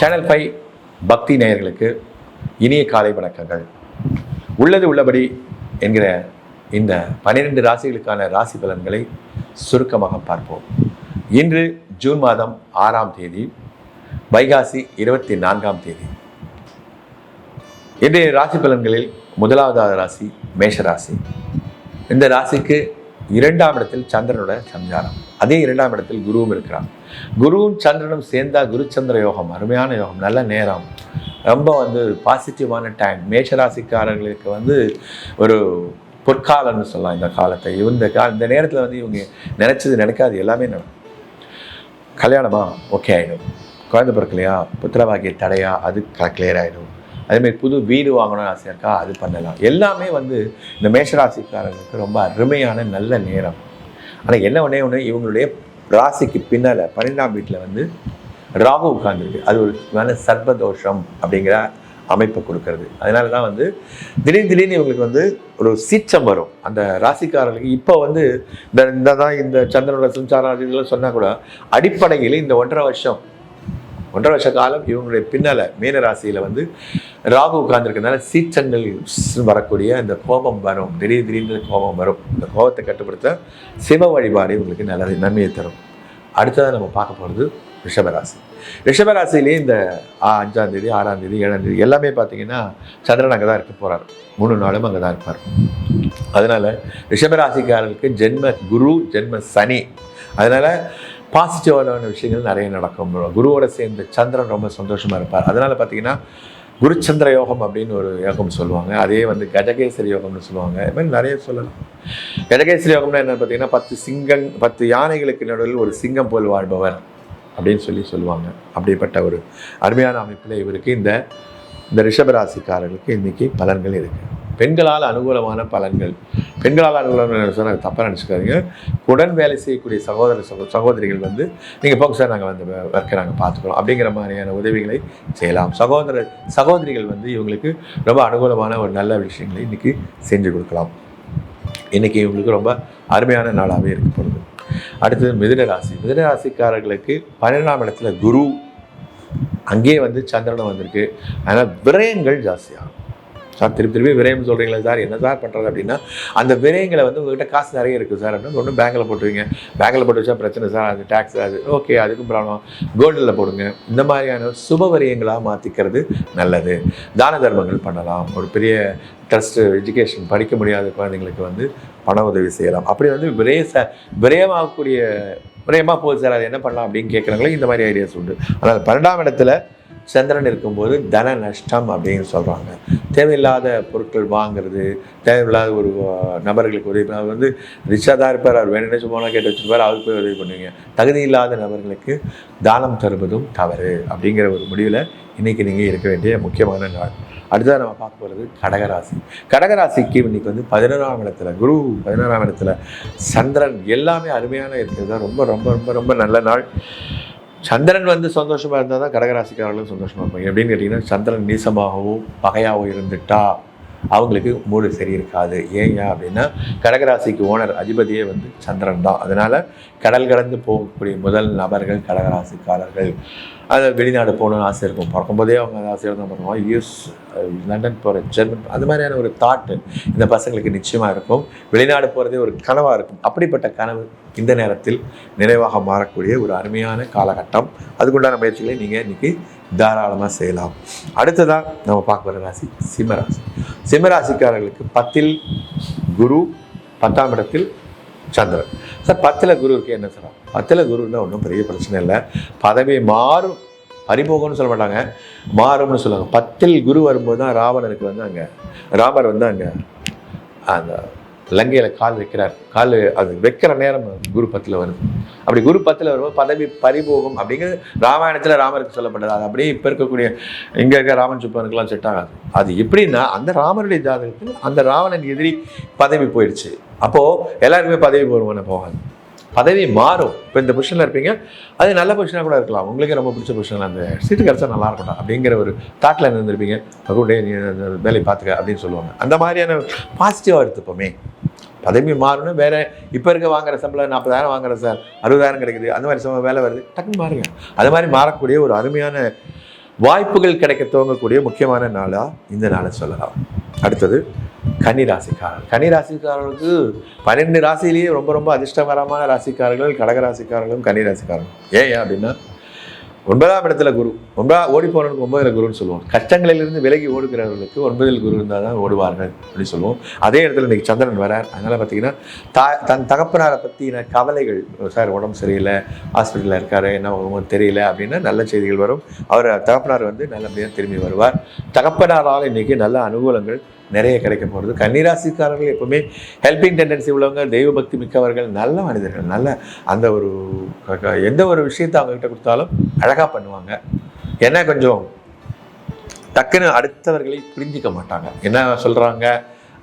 Channel five பக்தி நேயர்களுக்கு இனிய காலை வணக்கங்கள். உள்ளது உள்ளபடி என்கிற இந்த பன்னிரெண்டு ராசிகளுக்கான ராசி பலன்களை சுருக்கமாக பார்ப்போம். இன்று ஜூன் மாதம் ஆறாம் தேதி வைகாசி இருபத்தி நான்காம் தேதி. இன்றைய ராசி பலன்களில் முதலாவதாவது ராசி மேஷ ராசி. இந்த ராசிக்கு இரண்டாம் இடத்தில் சந்திரனோட சஞ்சாரம். அதே இரண்டாம் இடத்தில் குருவும் இருக்கிறான். குருவும் சந்திரனும் சேர்ந்தா குரு சந்திர யோகம் அருமையான யோகம் நல்ல நேரம். ரொம்ப வந்து பாசிட்டிவான டைம் மேஷராசிக்காரர்களுக்கு வந்து ஒரு பொற்காலம்னு சொல்லலாம் இந்த காலத்தை. இந்த கா இந்த நேரத்தில் வந்து இவங்க நினைச்சது நினைக்காது எல்லாமே நடக்கும் கல்யாணமா? ஓகே ஆகிடும் குழந்தை பிறக்கலையா? புத்திரவாகிய தடையா? அது கிளியர் ஆகிடும் அதேமாதிரி புது வீடு வாங்கணும்னு ஆசையாக இருக்கா? அது பண்ணலாம். எல்லாமே வந்து இந்த மேஷராசிக்காரங்களுக்கு ரொம்ப அருமையான நல்ல நேரம். ஆனால் என்ன ஒன்றே ஒன்று இவங்களுடைய ராசிக்கு பின்னால் பன்னெண்டாம் வீட்டில் வந்து ராகு உட்கார்ந்துருக்கு. அது ஒரு நல்ல சர்பதோஷம் அப்படிங்கிற அமைப்பை கொடுக்கறது. அதனால தான் வந்து திடீர் திடீர்னு இவங்களுக்கு வந்து ஒரு சீச்சம் வரும். அந்த ராசிக்காரர்களுக்கு இப்போ வந்து இந்த இந்த தான் இந்த சந்திரனோட சஞ்சாரம் இதெல்லாம் சொன்னால் கூட அடிப்படையில் இந்த ஒன்றரை வருஷம் ஒன்றரை வருஷ காலம் இவங்களுடைய பின்னால மீன ராசியில வந்து ராகு உட்கார்ந்துருக்கனால சீற்றங்கள் வரக்கூடிய அந்த கோபம் வரும். திடீர் திடீர்னு கோபம் வரும். இந்த கோபத்தை கட்டுப்படுத்த சிவ வழிபாடு இவங்களுக்கு நல்ல நன்மையை தரும். அடுத்ததாக நம்ம பார்க்க போகிறது ரிஷபராசி. ரிஷபராசிலேயே இந்த ஆ, அஞ்சாம் தேதி ஆறாம் தேதி ஏழாம் தேதி எல்லாமே பார்த்தீங்கன்னா சந்திரன் அங்கே தான் இருக்க போகிறார் மூணு நாளும் அங்கே தான் இருப்பார். அதனால ரிஷபராசிக்காரர்களுக்கு ஜென்ம குரு ஜென்ம சனி. அதனால் பாசிட்டிவான விஷயங்கள் நிறைய நடக்கும். குருவோட சேர்ந்து சந்திரன் ரொம்ப சந்தோஷமாக இருப்பார். அதனால் பார்த்தீங்கன்னா குருச்சந்திர யோகம் அப்படின்னு ஒரு யோகம் சொல்லுவாங்க. அதே வந்து கஜகேசரி யோகம்னு சொல்லுவாங்க. இது மாதிரி நிறைய சொல்லலாம். கஜகேசரி யோகம்னா என்னென்னு பார்த்தீங்கன்னா பத்து சிங்கம் பத்து யானைகளுக்கு நடுவில் ஒரு சிங்கம் போல் வாழ்பவர் அப்படின்னு சொல்லி சொல்லுவாங்க. அப்படிப்பட்ட ஒரு அருமையான அமைப்பில் இவருக்கு இந்த இந்த ரிஷபராசிக்காரர்களுக்கு இன்னைக்கு பலன்கள் இருக்குது பெண்களால் அனுகூலமான பலன்கள். பெண்களால் அனுகூலமான சொன்னால் தப்பாக நினச்சிக்காதீங்க. உடன் வேலை செய்யக்கூடிய சகோதர சகோ சகோதரிகள் வந்து நீங்கள் போங்க சார் நாங்கள் வந்து ஒர்க்கை நாங்கள் பார்த்துக்கிறோம் அப்படிங்கிற மாதிரியான உதவிகளை செய்யலாம். சகோதர சகோதரிகள் வந்து இவங்களுக்கு ரொம்ப அனுகூலமான ஒரு நல்ல விஷயங்களை இன்னைக்கு செஞ்சு கொடுக்கலாம். இன்றைக்கி இவங்களுக்கு ரொம்ப அருமையான நாளாகவே இருக்க போகிறது அடுத்தது மிதுன ராசி. மிதுன ராசிக்காரர்களுக்கு பன்னிரெண்டாம் இடத்துல குரு அங்கேயே வந்து சந்திரனும் வந்திருக்கு. அதனால் விரயங்கள் ஜாஸ்தியாகும். சார் திருப்பி திருப்பி விரயம் சொல்கிறீங்களா சார் என்ன சார் பண்ணுறது அப்படின்னா அந்த விரயங்களை வந்து உங்கள்கிட்ட காசு நிறைய இருக்குது சார். அப்படின்னு ஒன்று பேங்கில் போட்டுருவீங்க. பேங்கில் போட்டு வச்சா பிரச்சனை சார் அது டேக்ஸ் அது ஓகே அதுக்கும் ப்ராப்ளம் கோல்டில் போடுங்க. இந்த மாதிரியான சுப விரயங்களாக மாற்றிக்கிறது நல்லது. தான தர்மங்கள் பண்ணலாம். ஒரு பெரிய ட்ரஸ்ட்டு எஜுகேஷன் படிக்க முடியாத குழந்தைங்களுக்கு வந்து பண உதவி செய்யலாம். அப்படி வந்து விரைய ச விரயமாகக்கூடிய விரயமாக போகுது சார். அது என்ன பண்ணலாம் அப்படின்னு கேட்குறவங்களே இந்த மாதிரி ஐடியாஸ் உண்டு. ஆனால் பன்னெண்டாம் இடத்துல சந்திரன் இருக்கும்போது தன நஷ்டம் அப்படின்னு சொல்கிறாங்க தேவையில்லாத பொருட்கள் வாங்குறது தேவையில்லாத ஒரு நபர்களுக்கு உதவி அவர் வந்து ரிச்சாக தான் இருப்பார் அவர் வேணும்னு சும்மா கேட்டு வச்சுருப்பார் அவருக்கு போய் உதவி பண்ணுவீங்க. தகுதி இல்லாத நபர்களுக்கு தானம் தருவதும் தவறு அப்படிங்கிற ஒரு முடிவில் இன்றைக்கி நீங்கள் இருக்க வேண்டிய முக்கியமான நாள். அடுத்ததாக நம்ம பார்க்க போகிறது கடகராசி. கடகராசிக்கு இன்றைக்கி வந்து பதினோராம் இடத்துல குரு பதினோராம் இடத்துல சந்திரன் எல்லாமே அருமையான இருக்கிறது தான். ரொம்ப ரொம்ப ரொம்ப ரொம்ப நல்ல நாள். சந்திரன் வந்து சந்தோஷமாக இருந்தால் தான் கடகராசிக்காரர்களும் சந்தோஷமாக இருப்பாங்க. எப்படின்னு கேட்டிங்கன்னா சந்திரன் நீசமாகவும் பகையாகவும் இருந்துட்டா அவங்களுக்கு மூடு சரி இருக்காது ஏங்க அப்படின்னா கடகராசிக்கு ஓனர் அதிபதியே வந்து சந்திரன் தான். அதனால் கடல் கடந்து போகக்கூடிய முதல் நபர்கள் கடகராசிக்காரர்கள். அது வெளிநாடு போகணும்னு ஆசை இருக்கும். பிறக்கும்போதே அவங்க ஆசையாக ஆசையோட தான் யூஸ் லண்டன் போகிற ஜெர்மன் அது மாதிரியான ஒரு தாட்டு இந்த பசங்களுக்கு நிச்சயமாக இருக்கும். வெளிநாடு போகிறதே ஒரு கனவாக இருக்கும். அப்படிப்பட்ட கனவு இந்த நேரத்தில் நிறைவாக மாறக்கூடிய ஒரு அருமையான காலகட்டம். அதுக்குண்டான முயற்சிகளை நீங்கள் இன்றைக்கி தாராளமாக செய்யலாம். அடுத்ததாக நம்ம பார்க்க போகிற ராசி சிம்மராசி. சிம்மராசிக்காரர்களுக்கு பத்தில் குரு பத்தாம் இடத்தில் சந்திரன். சார் பத்தில் குரு இருக்கே என்ன சார்? பத்தில் குருன்னா ஒன்றும் பெரிய பிரச்சனை இல்லை. பதவி மாறும். அறிமுகம்னு சொல்ல மாட்டாங்க. மாறும்னு சொல்லுவாங்க. பத்தில் குரு வரும்போது தான் ராவணனுக்கு வந்து அங்கே ராமர் வந்து அங்கே அந்த லங்கையில் கால் வைக்கிறார். கால் அது வைக்கிற நேரம் குரு பத்தில் வருது அப்படி குரு பத்தில் வரும்போது பதவி பறிபோகும் அப்படிங்கிறது ராமாயணத்தில் ராமருக்கு சொல்லப்பட்டது. அது அப்படியே இப்போ இருக்கக்கூடிய இங்கே இருக்க ராமன் சுப்பனுக்கெல்லாம் செட் ஆகாது. அது எப்படின்னா அந்த ராமனுடைய ஜாதகத்தில் அந்த ராவணன் எதிரி பதவி போயிடுச்சு அப்போது எல்லாருக்குமே பதவி போடுவோன்னு போகாது. பதவி மாறும். இப்போ இந்த பொசிஷனில் இருப்பீங்க அது நல்ல பொசிஷனாக கூட இருக்கலாம். உங்களுக்கு ரொம்ப பிடிச்ச பொசிஷனில் அந்த சீட்டு கிடச்சா நல்லா இருக்கட்டும் அப்படிங்கிற ஒரு தாட்டில் இருந்திருப்பீங்க. கூட நீ வேலையை பார்த்துக்க அப்படின்னு சொல்லுவாங்க. அந்த மாதிரியான பாசிட்டிவாக எடுத்துப்போமே. பதவி மாறணும் வேற இப்போ இருக்க வாங்குற சம்பளம் நாற்பதாயிரம் வாங்குற சார் அறுபதாயிரம் கிடைக்குது அந்த மாதிரி சம்பளம் வேலை வருது டக்குன்னு மாறுங்க அது மாதிரி மாறக்கூடிய ஒரு அருமையான வாய்ப்புகள் கிடைக்க துவங்கக்கூடிய முக்கியமான நாளாக இந்த நாளை சொல்லலாம். அடுத்தது கன்னி ராசிக்காரர் கன்னி ராசிக்காரர்களுக்கு பன்னெண்டு ராசியிலேயே ரொம்ப ரொம்ப அதிர்ஷ்டகரமான ராசிக்காரர்கள் கடக ராசிக்காரர்களும் கன்னி ராசிக்காரர்களும் ஏன் அப்படின்னா ஒன்பதாம் இடத்துல குரு. ஒன்பதா ஓடி போனவனுக்கு ஒன்பதில் குருன்னு சொல்லுவோம். கஷ்டங்களிலிருந்து விலகி ஓடுகிறவர்களுக்கு ஒன்பதில் குரு இருந்தால் தான் ஓடுவார்கள் அப்படின்னு சொல்லுவோம். அதே இடத்துல இன்னைக்கு சந்திரன் வரார். அதனால் பார்த்தீங்கன்னா தா தன் தகப்பனாரை பற்றின கவலைகள் சார் உடம்பு சரியில்லை ஹாஸ்பிட்டலில் இருக்கார் என்ன உங்களுக்கு தெரியல அப்படின்னா நல்ல செய்திகள் வரும். அவர் தகப்பனார் வந்து நல்லபடியாக திரும்பி வருவார். தகப்பனாரால் இன்றைக்கி நல்ல அனுகூலங்கள் நிறைய கிடைக்க போகிறது கன்னிராசிக்காரர்கள் எப்பவுமே ஹெல்பிங் டெண்டன்சி உள்ளவங்க தெய்வபக்தி மிக்கவர்கள் நல்ல மனிதர்கள் நல்ல அந்த ஒரு க- க- எந்த ஒரு விஷயத்தை அவங்ககிட்ட கொடுத்தாலும் அழகாக பண்ணுவாங்க. என்ன கொஞ்சம் டக்குன்னு அடுத்தவர்களை புரிஞ்சிக்க மாட்டாங்க. என்ன சொல்கிறாங்க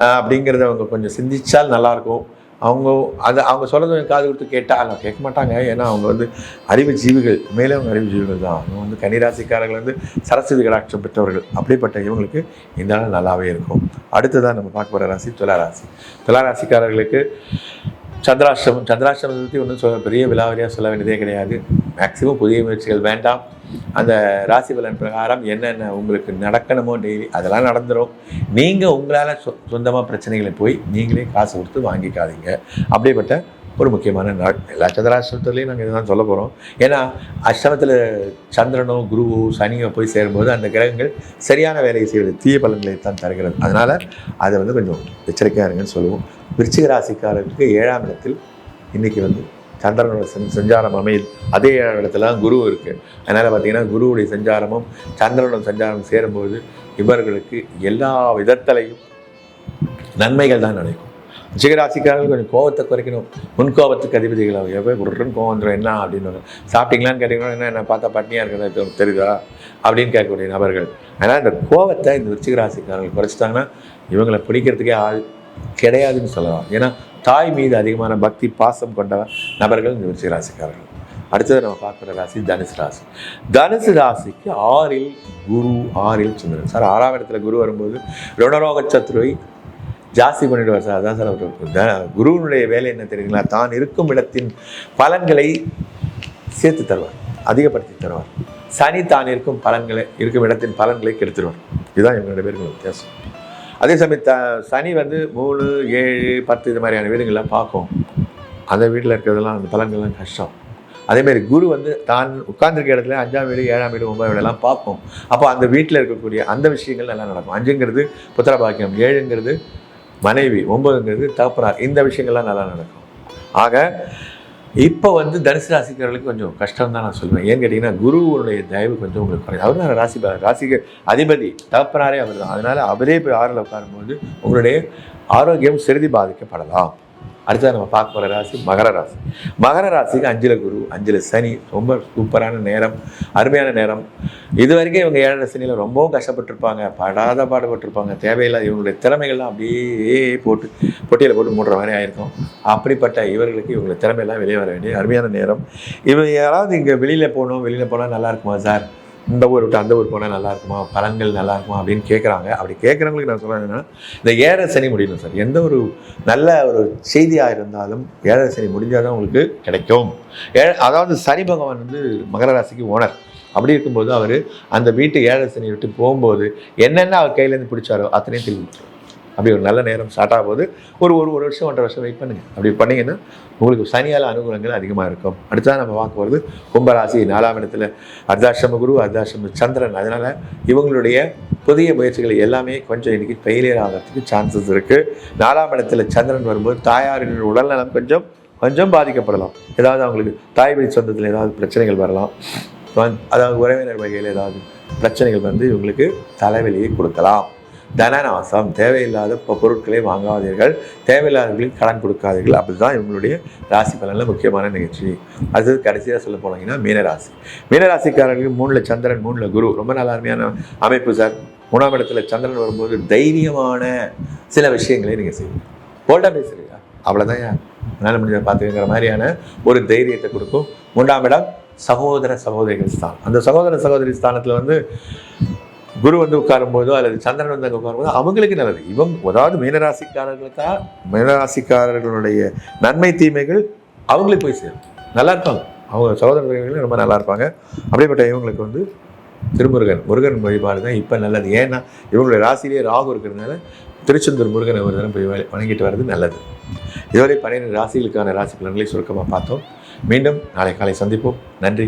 அப்படிங்கிறத அவங்க கொஞ்சம் சிந்திச்சால் நல்லாயிருக்கும் அவங்க அதை அவங்க சொல்கிறது காது கொடுத்து கேட்டால் அவங்க கேட்க மாட்டாங்க. ஏன்னா அவங்க வந்து அறிவு ஜீவிகள் மேலே அவங்க அறிவு ஜீவிகள் தான். அவங்க வந்து கன்னிராசிக்காரர்கள் வந்து சரஸ்வதி கடாட்சம் பெற்றவர்கள். அப்படிப்பட்ட இவங்களுக்கு இந்த நாள் நல்லாவே இருக்கும். அடுத்ததான் நம்ம பார்க்க போகிற ராசி துளாராசி. துளாராசிக்காரர்களுக்கு சந்திராஷ்டிரமம் சந்திராஷ்டிரமத்தை பற்றி ஒன்றும் சொல்ல பெரிய விலாவரியாக சொல்ல வேண்டியதே கிடையாது. மேக்சிமம் புதிய முயற்சிகள் வேண்டாம். அந்த ராசி பலன் பிரகாரம் என்னென்ன உங்களுக்கு நடக்கணுமோ டெய்லி அதெல்லாம் நடந்துடும் நீங்கள் உங்களால் சொ சொந்தமாக பிரச்சனைகளை போய் நீங்களே காசு கொடுத்து வாங்கிக்காதீங்க. அப்படிப்பட்ட ஒரு முக்கியமான நாள். எல்லா சந்திராஷ்டத்துலேயும் நாங்கள் இதுதான் சொல்ல போகிறோம் ஏன்னா அஷ்டமத்தில் சந்திரனோ குருவோ சனியோ போய் சேரும்போது அந்த கிரகங்கள் சரியான வேலையை செய்வது தீய பலன்களை தான் தருகிறது. அதனால் அதை வந்து கொஞ்சம் எச்சரிக்கையாக இருங்கன்னு சொல்லுவோம். விருச்சிக ராசிக்காரருக்கு ஏழாம் இடத்தில் இன்னைக்கு வந்து சந்திரனோட சஞ்சாரம் அமையுது அதே இடத்துல தான் குரு இருக்குது அதனால் பார்த்தீங்கன்னா குருவுடைய சஞ்சாரமும் சந்திரனோட சஞ்சாரமும் சேரும்போது இவர்களுக்கு எல்லா விதத்திலையும் நன்மைகள் தான் நடக்கும் ஜிகராசிக்காரர்கள் கொஞ்சம் கோவத்தை குறைக்கணும். முன் கோபத்துக்கு அதிபதிகள் எப்போ உருன்னு கோவம் வந்துடும் என்ன அப்படின்னு சாப்பிட்டீங்களான்னு கேட்டிங்கன்னா என்ன என்ன பார்த்தா பட்னியாக இருக்கிறது தெரியுதா? அப்படின்னு கேட்கக்கூடிய நபர்கள். அதனால் இந்த கோவத்தை இந்த விருச்சிகராசிக்காரர்கள் குறைச்சிட்டாங்கன்னா இவங்களை பிடிக்கிறதுக்கே ஆள் கிடையாதுன்னு சொல்லலாம். ஏன்னா தாய் மீது அதிகமான பக்தி பாசம் கொண்ட நபர்கள் இந்த விருச்சிகராசிக்காரர்கள் அடுத்தது நம்ம பார்க்குற ராசி தனுசு ராசி. தனுசு ராசிக்கு ஆறில் குரு ஆறில் சுந்தரன். சார் ஆறாம் இடத்துல குரு வரும்போது ருணரோக சத்ருவை ஜாஸ்தி பண்ணிடுவார் சார். அதான் சார் அவர் த- குருவினுடைய வேலை என்ன தெரியுங்களா? தான் இருக்கும் இடத்தின் பலன்களை சேர்த்து தருவார். அதிகப்படுத்தி தருவார். சனி தான் இருக்கும் பலன்களை இருக்கும் இடத்தின் பலன்களை கெடுத்துருவார். இதுதான் இவங்க ரெண்டு பேருக்கு வித்தியாசம். அதே சமயம் த சனி வந்து மூணு ஏழு பத்து இது மாதிரியான வீடுகள்லாம் பார்க்கும். அந்த வீட்டில் இருக்கிறதெல்லாம் அந்த பலன்கள்லாம் கஷ்டம். அதேமாதிரி குரு வந்து தான் உட்கார்ந்துருக்க இடத்துல அஞ்சாம் வீடு ஏழாம் வீடு ஒன்பதாம் வீடெல்லாம் பார்ப்போம் அப்போ அந்த வீட்டில் இருக்கக்கூடிய அந்த விஷயங்கள் நல்லா நடக்கும். அஞ்சுங்கிறது புத்திர பாக்கியம் ஏழுங்கிறது மனைவி ஒன்பதுங்கிறது தகப்பனார் இந்த விஷயங்கள்லாம் நல்லா நடக்கும். ஆக இப்போ வந்து தனுசு ராசிக்காரர்களுக்கு கொஞ்சம் கஷ்டம் தான் நான் சொல்லுவேன் ஏன்னு கேட்டிங்கன்னா குருவுடைய தயவு கொஞ்சம் உங்களுக்கு குறையும். அவர் தான் ராசி ராசிக்கு அதிபதி தகப்பனாரே அவர் தான் அதனால் அவரே போய் ஆறில் உட்காரும்போது உங்களுடைய ஆரோக்கியம் சிறிது பாதிக்கப்படலாம். அடுத்தது நம்ம பார்க்க போகிற ராசி மகர ராசி. மகர ராசிக்கு அஞ்சில குரு அஞ்சில சனி. ரொம்ப சூப்பரான நேரம் அருமையான நேரம். இது வரைக்கும் இவங்க ஏழரை சனியில் ரொம்பவும் கஷ்டப்பட்டிருப்பாங்க. படாத பாடுபட்டிருப்பாங்க. தேவையில்லாத இவங்களுடைய திறமைகள்லாம் அப்படியே போட்டு பொட்டியில் போட்டு மூடுற மாதிரி ஆயிருக்கும். அப்படிப்பட்ட இவர்களுக்கு இவங்களுடைய திறமையெல்லாம் வெளியே வர வேண்டிய அருமையான நேரம். இவங்க யாராவது இங்கே வெளியில் போகணும் வெளியில் போனால் நல்லா இருக்குமா சார்? இந்த ஊர் விட்டு அந்த ஊர் போனால் நல்லா இருக்குமா? பலன்கள் நல்லா இருக்குமா? அப்படின்னு கேட்குறாங்க அப்படி கேட்குறவங்களுக்கு நான் சொல்கிறேன் என்னன்னா இந்த ஏழரை சனி முடியணும் சார். எந்த ஒரு நல்ல ஒரு செய்தியாக இருந்தாலும் ஏழரை சனி முடிஞ்சால் தான் உங்களுக்கு கிடைக்கும். ஏ அதாவது சனி பகவான் வந்து மகர ராசிக்கு ஓனர். அப்படி இருக்கும்போது அவர் அந்த வீட்டு ஏழரை சனி விட்டு போகும்போது என்னென்ன அவர் கையிலேருந்து பிடிச்சாரோ அத்தனையும் திரும்பி அப்படி ஒரு நல்ல நேரம் ஸ்டார்ட் ஆகும்போது ஒரு ஒரு ஒரு வருஷம் ஒன்றரை வருஷம் வெயிட் பண்ணுங்க. அப்படி பண்ணிங்கன்னா உங்களுக்கு சனியால் அனுகூலங்கள் அதிகமாக இருக்கும். அடுத்ததான் நம்ம பார்க்க போகிறது கும்பராசி நாலாம் இடத்துல அர்த்தாசிரம குரு அர்த்தாசிரம சந்திரன். அதனால் இவங்களுடைய புதிய முயற்சிகள் எல்லாமே கொஞ்சம் இன்றைக்கி ஃபெயிலியர் ஆகிறதுக்கு சான்சஸ் இருக்குது நாலாம் இடத்துல சந்திரன் வரும்போது தாயாரின் உடல்நலம் கொஞ்சம் கொஞ்சம் பாதிக்கப்படலாம். ஏதாவது அவங்களுக்கு தாய் வழி சொந்தத்தில் ஏதாவது பிரச்சனைகள் வரலாம். அதாவது உறவினர் வகையில் ஏதாவது பிரச்சனைகள் வந்து இவங்களுக்கு தலைவலியை கொடுக்கலாம். தனநாசம் தேவையில்லாத பொருட்களை வாங்காதீர்கள் தேவையில்லாதவர்களுக்கு கடன் கொடுக்காதீர்கள். அப்படிதான் இவங்களுடைய ராசி பலனில் முக்கியமான நிகழ்ச்சி. அடுத்தது கடைசியாக சொல்ல போனீங்கன்னா மீனராசி. மீனராசிக்காரர்களுக்கு மூணில் சந்திரன் மூணில் குரு. ரொம்ப நல்ல அருமையான அமைப்பு சார். மூணாம் இடத்துல சந்திரன் வரும்போது தைரியமான சில விஷயங்களை நீங்கள் செய்வீங்க. போல்டாக பேசுறீங்களா? அவ்வளோதான் என்னால் முடிஞ்ச பார்த்துக்கிற மாதிரியான ஒரு தைரியத்தை கொடுக்கும். மூன்றாம் இடம் சகோதர சகோதரிகள் ஸ்தானம். அந்த சகோதர சகோதரி ஸ்தானத்தில் வந்து குரு வந்து உட்காரும்போதோ அல்லது சந்திரன் வந்து அங்கே உட்காரும்போதோ அவங்களுக்கு நல்லது. இவங்க அதாவது மீனராசிக்காரர்களுக்கா மீனராசிக்காரர்களுடைய நன்மை தீமைகள் அவங்களுக்கு போய் சேரும். நல்லா இருப்பாங்க. அவங்க சகோதரர்கள் ரொம்ப நல்லா இருப்பாங்க. அப்படிப்பட்ட இவங்களுக்கு வந்து திருமுருகன் முருகன் வழிபாடு தான் இப்போ நல்லது. ஏன்னா இவங்களுடைய ராசிலேயே ராகு இருக்கிறதுனால திருச்செந்தூர் முருகன் ஒரு தினம் போய் வணங்கிட்டு வர்றது நல்லது. இதுவரை பன்னிரெண்டு ராசிகளுக்கான ராசி பலன்களை சுருக்கமாக பார்த்தோம். மீண்டும் நாளை காலை சந்திப்போம். நன்றி.